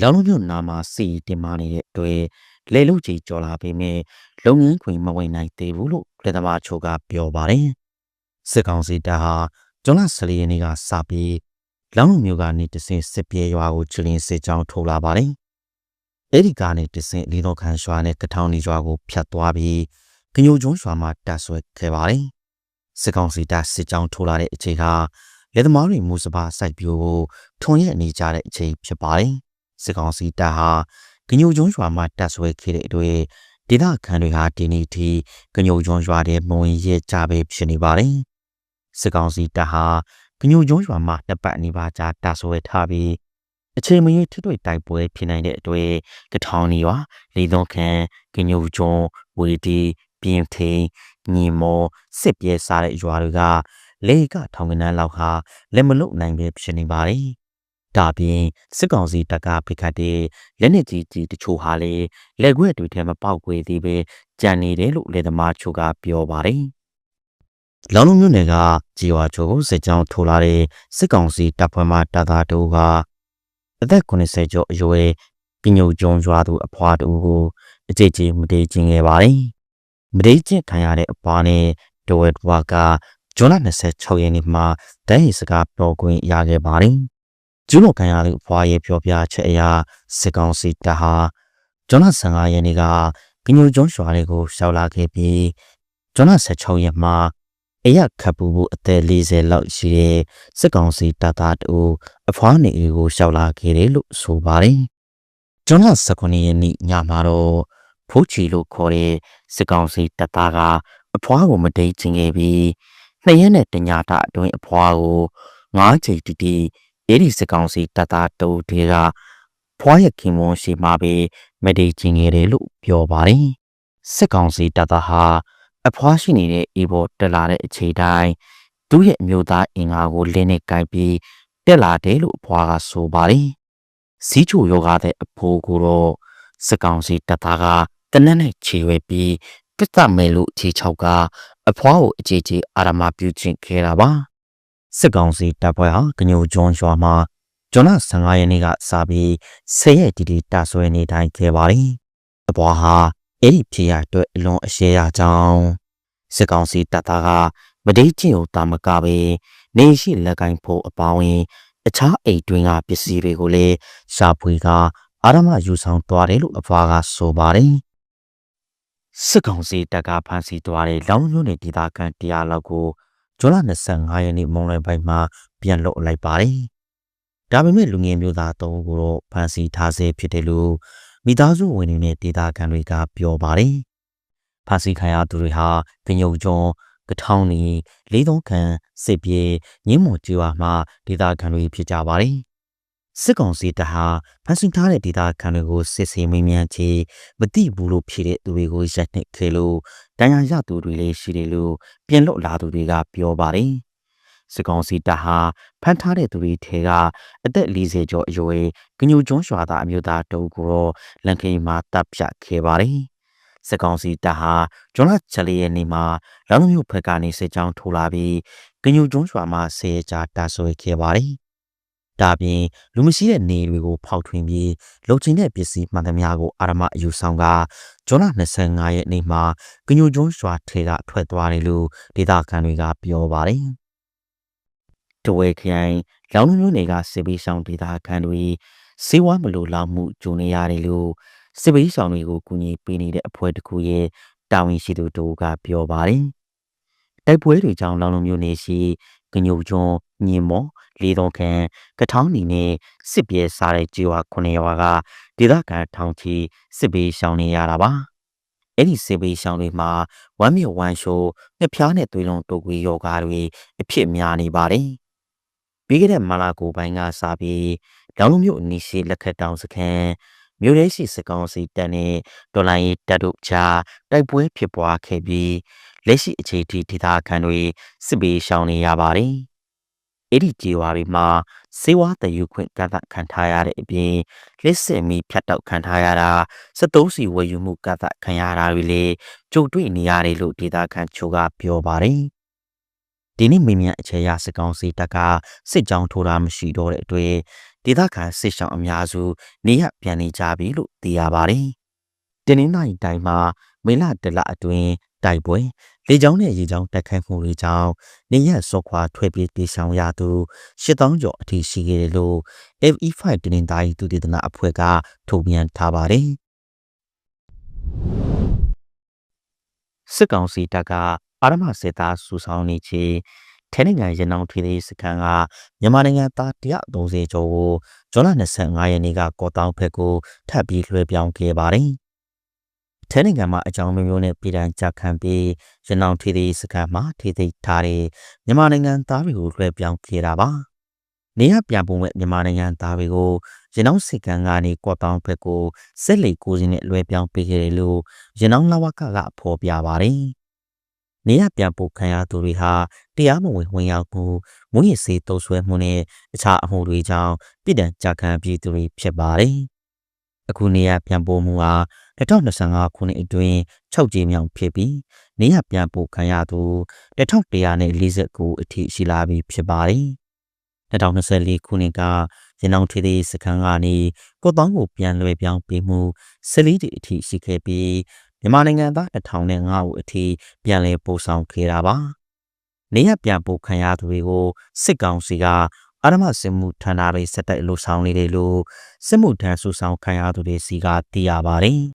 လောင်လုံးမြို့နာမှာစီတင်မာနေတဲ့အတွက်လေလုတ်ကြီးကြော်လာပေမဲ့လုပ်ငန်းခွင်မဝင်နိုင်သေးဘူးလို့လက်သမားချိုကပြောပါတယ်စစ်ကောင်စီတပ်ဟာဂျွန်လ14ရက်နေ့ကစပြီးလောင်လုံးမြို့ကနေတဆင်စစ်ပြေရွာကိုချလင်းစစ်ကြောင်းထိုးလာပါတယ်အဲ့ဒီကနေတဆင်လီတော်ခန်ရွာနဲ့ကထောင်နီရွာကိုဖြတ်သွားပြီးကညိုကျွန်းရွာမှာတပ်ဆွဲခဲ့ပါတယ်စစ်ကောင်စီတပ်စစ်ကြောင်းထိုးလာတဲ့အချိန်ဟာလက်သမားတွေမူစပါစိုက်ပျိုးဖို့ထွန်ရက်နေကြတဲ့အချိန်ဖြစ်ပါတယ် စစ်ကောင်စီတပ်ဟာကညိုကျွန်းရွာမှာတပ်ဆွဲခဲ့တဲ့အတွက်ဒေသခံတွေဟာဒီနေ့ထိကညိုကျွန်းရွာထဲမဝင်ရဲကြပဲဖြစ်နေပါတယ်စစ်ကောင်စီတပ်ဟာကညိုကျွန်းရွာမှာတပ်ပတ်နေပါကြတပ်ဆွဲထားပြီးအချိန်မရွေးထွတ်ထွတ်တိုက်ပွဲဖြစ်နိုင်တဲ့အတွက်ကထောင်နီရွာလေသွန်ခန်ကညိုကျွန်းဝေတီပြင်းထိန်ညီမောစစ်ပြဲစားတဲ့ရွာတွေကလေကထောင်ကနန်းလောက်ဟာလက်မလွတ်နိုင်ပဲဖြစ်နေပါတယ်။ ဒါပြင်စစ်ကောင်စီတပ်ကဖိခတ်တဲ့လက်နက်ကြီးကြီးတချို့ဟာလေလက်ခွဲတွေထဲမှာပောက်ကွေသေးပဲကြံနေတယ်လို့လေသမားချို့ကပြောပါတယ်။လောင်လုံးမြို့နယ်ကကြေဝါချိုကိုစစ်ကြောင်းထိုးလာတဲ့စစ်ကောင်စီတပ်ဖွဲ့မှတပ်သားတို့ကအသက်80ကျော်အရွယ်ပညုတ်ကျုံရွာသူအဖွားတို့ကိုအကြိတ်ကြီးမတေးကျင်ခဲ့ပါတယ်။မတေးကျင်ခံရတဲ့အဖွားနဲ့ဒဝဲဘွားကဇွန်လ26ရက်နေ့မှာတန်းရီစကားပြောခွင့်ရခဲ့ပါတယ်။ ကျူးလွန်ခံရသူအဖွားရဲ့ပြောပြချက်အရစစ်ကောင်စီတပ်ဟာဇွန်လ15ရက်နေ့ကကညိုကျွန်းရွာတွေကိုရှောက်လာခဲ့ပြီးဇွန်လ16ရက်မှာအရခပ်ပူဖို့အသက်40လောက်ရှိတဲ့စစ်ကောင်စီတပ်သားတို့အဖွားနေကိုရှောက်လာခဲ့တယ်လို့ဆိုပါတယ်။ကျွန်းလ19ရက်နေ့ညမှာတော့ဖိုးချီလို့ခေါ်တဲ့စစ်ကောင်စီတပ်သားကအဖွားကိုမတိတ်ချင်ခဲ့ပြီးနှစ်ရက်နဲ့တညတာအတွင်းအဖွားကိုငားချိန်တီတီ အဲ့ဒီစစ်ကောင်စီတပ်သားတို့တွေကဖွားရခင်မွန်ရှိမှပဲမတိတ်ချင်ခဲ့တယ်လို့ပြောပါတယ်။စစ်ကောင်စီတပ်သားဟာအဖွားရှိနေတဲ့အေးဘော်တက်လာတဲ့အချိန်တိုင်းသူ့ရဲ့အမျိုးသားအင်္ဂါကိုလင်းနဲ့ကိုက်ပြီးတက်လာတယ်လို့အဖွားကဆိုပါတယ်။စီးချိုယောဂတဲ့အဖိုးကိုတော့စကောင်စီတပ်သားကတနက်နဲ့ခြေဝဲပြီးကစ္စမဲလို့ခြေချောက်ကအဖွားကိုအကြီးကြီးအာရမပြုချင်ခဲ့တာပါ။ စကောင်စီတပ်ဖွဲ့ဟာကညိုကျွန်းရွာမှာဂျွန်လ15ရက်နေ့ကစပြီး10ရက်တီတီတဆွဲနေတိုင်းခဲ့ပါတယ်။အဖွားဟာအဲ့ဒီဖြစ်ရအတွက်အလွန်အရှက်ရကြောင်းစစ်ကောင်စီတပ်သားကမဒိတ်ချင်းကိုတာမကပဲနေရှိလက်ကင်ဖို့အပေါင်းရင်အခြားအိမ်တွင်းကပစ္စည်းတွေကိုလည်းရှာဖွေကအာရမယူဆောင်သွားတယ်လို့အဖွားကဆိုပါတယ်စစ်ကောင်စီတပ်ကဖမ်းဆီးသွားတဲ့လောင်မျိုးနယ်ဒေသခံတရားလောက်ကို ဇွန်လ25ရက်နေ့မုံလွယ်ပိုင်းမှာပြန်လွတ်လိုက်ပါတယ်ဒါပေမဲ့လူငယ်မျိုးသား၃ဦးကိုတော့ဖမ်းဆီးထားဆဲဖြစ်တယ်လို့မိသားစုဝင်တွေနဲ့ဒေသခံတွေကပြောပါတယ်။ဖာစီခံရသူတွေဟာကညုံကျွန်းကထောင်နီလေးသုံးခန်းစစ်ပြေညင်းမွန်ကျွာမှဒေသခံတွေဖြစ်ကြပါတယ်။ စစ်ကောင်စီတပ်ဟာဖန်ဆင်ထားတဲ့ဒေသခံတွေကိုစစ်ဆေးမင်းမြန်ချေမတိဘူးလို့ဖြစ်တဲ့သူတွေကိုရက်နှစ်ခဲလို့တန်ရာရသူတွေလည်းရှိတယ်လို့ပြင်လွတ်လာသူတွေကပြောပါတယ်။စစ်ကောင်စီတပ်ဟာဖမ်းထားတဲ့သူတွေထဲကအသက်40ကျော်အရွယ်ကညူကျွန်းရွာသားအမျိုးသားတုံးကိုတော့လန်ခိန်မှာတပ်ဖြတ်ခဲ့ပါတယ်။စစ်ကောင်စီတပ်ဟာဂျွန်လချလီရဲ့နေမှာလောင်မြို့ဘက်ကနေစစ်ကြောင်းထိုးလာပြီးကညူကျွန်းရွာမှာဆဲကြာတပ်ဆွဲခဲ့ပါတယ်။ ဒါပြင်လူမရှိတဲ့နေတွေကိုဖောက်ထွင်းပြီးလုံချင်တဲ့ပစ္စည်းမှန်သမျှကိုအာရမအယူဆောင်ကဂျွန်လ25ရက်နေ့မှာကညူကျွန်းရွာထဲကထွက်သွားတယ်လို့ဒေသခံတွေကပြောပါတယ်။တဝဲခရိုင်လောင်လုံးမျိုးနယ်ကစစ်ပေးဆောင်ဒေသခံတွေစေဝါမလိုလောက်မှုကြုံနေရတယ်လို့စစ်ပေးဆောင်တွေကိုကူညီပေးနေတဲ့အဖွဲ့တစ်ခုရဲ့တာဝန်ရှိသူတို့ကပြောပါတယ်။တိုက်ပွဲတွေကြောင့်လောင်လုံးမျိုးနယ်ရှိ ကညုတ်ကျွန်းညင်မော်လေးတော်ခန်ကထောင်းနီနဲ့စစ်ပြဲစားတဲ့ကြေးဝါခုနှစ်ရွာကဒေသခံထောင်ချီစစ်ပေးဆောင်နေရတာပါ။အဲ့ဒီစစ်ပေးဆောင်တွေမှာဝမ်းမြေဝမ်းရှိုးငှက်ဖျားနဲ့သွေးလုံးတုပ်ကွေးယောဂါတွေအဖြစ်များနေပါတယ်။ပြီးခဲ့တဲ့မလာကိုပိုင်းကစပြီးလောင်လုံးမြို့အနီးရှိလက်ခတ်တောင်စခန်း မြို့ရဲရှိစကောင်စီတပ်နဲ့ဒေါ်လာရေးတပ်တို့ကြားတိုက်ပွဲဖြစ်ပွားခဲ့ပြီးလက်ရှိအခြေထိဒေသခံတွေစစ်ပေးရှောင်နေရပါတယ်။အဲ့ဒီကြေးဝါတွေမှာစေဝါတယူခွင့်ကန့်သတ်ခံထားရတဲ့အပြင်လက်စစ်မီဖြတ်တောက်ခံထားရတာ73စီဝယ်ယူမှုကန့်သတ်ခံရတာတွေလည်းကြုံတွေ့နေရတယ်လို့ဒေသခံချို့ကပြောပါတယ်။ဒီနေ့မိမြန်အခြေရစစ်ကောင်စီတပ်ကစစ်ကြောင်းထိုးတာမရှိတော့တဲ့အတွက် ဒေသခံစစ်ရှောင်းအများစုနေရပြန်နေကြပြီလို့သိရပါတယ်။တင်းနှင်းနိုင်တိုင်းမှာမေလတလအတွင်းတိုက်ပွဲလေကြောင်းနဲ့ရေကြောင်းတိုက်ခိုက်မှုတွေကြောင့်နေရစောခွာထွက်ပြေးပြေးဆောင်ရသူ8000ကျော်အထိရှိခဲ့တယ်လို့ FE5 တင်းနှင်းတိုင်းသူတည်တနာအဖွဲ့ကထုတ်ပြန်ထားပါတယ်။စစ်ကောင်စီတပ်ကအာရမစစ်သားစုဆောင်နေချေ ထိုင်းနိုင်ငံရနောင်ထွေသေးစခန်းကမြန်မာနိုင်ငံသား130ကျော်ကိုဇွန်လ25ရက်နေ့ကကော့တောင်းဖက်ကိုထပ်ပြီးလွှဲပြောင်းခဲ့ပါတယ်။ထိုင်းနိုင်ငံမှာအကြောင်းမျိုးမျိုးနဲ့ပြည်တံကြခံပြီးရနောင်ထွေသေးစခန်းမှာထိသိထားတဲ့မြန်မာနိုင်ငံသားတွေကိုလွှဲပြောင်းခဲ့တာပါ။နေရပြန်ပုံမဲ့မြန်မာနိုင်ငံသားတွေကိုရနောင်စစ်ကန်ကနေကော့တောင်းဖက်ကိုဆက်လက်ကိုစင်းနဲ့လွှဲပြောင်းပေးခဲ့တယ်လို့ရနောင်လဝကကဖော်ပြပါတယ်။ နေရပြန်ပို့ခံရသူတွေဟာတရားမဝင်ဝင်ရောက်မှုမွေးရစေတုံးဆွဲမှုနဲ့အခြားအမှုတွေကြောင့်ပြည်တံကြခံပြည်သူတွေဖြစ်ပါတယ်။အခုနေရပြန်ပို့မှုဟာ2025ခုနှစ်အတွင်း6ကြိမ်မြောက်ဖြစ်ပြီးနေရပြန်ပို့ခံရသူ1149အထိရှိလာပြီဖြစ်ပါတယ်။2024ခုနှစ်ကရနောင်ထေသေးစခန်းကနေကိုတောင်းကိုပြန်လွှဲပြောင်းပေးမှု14တီအထိရှိခဲ့ပြီး မြန်မာနိုင်ငံသား1005ဦးအထိပြန်လည်ပို့ဆောင်ခဲ့တာပါ။နေရပြန်ပို့ခံရသူတွေကိုစစ်ကောင်စီကအာရမစစ်မှုဌာနတွေစက်တိုက်လှုပ်ဆောင်နေတယ်လို့စစ်မှုထမ်းစုဆောင်ခံရသူတွေစီကသိရပါတယ်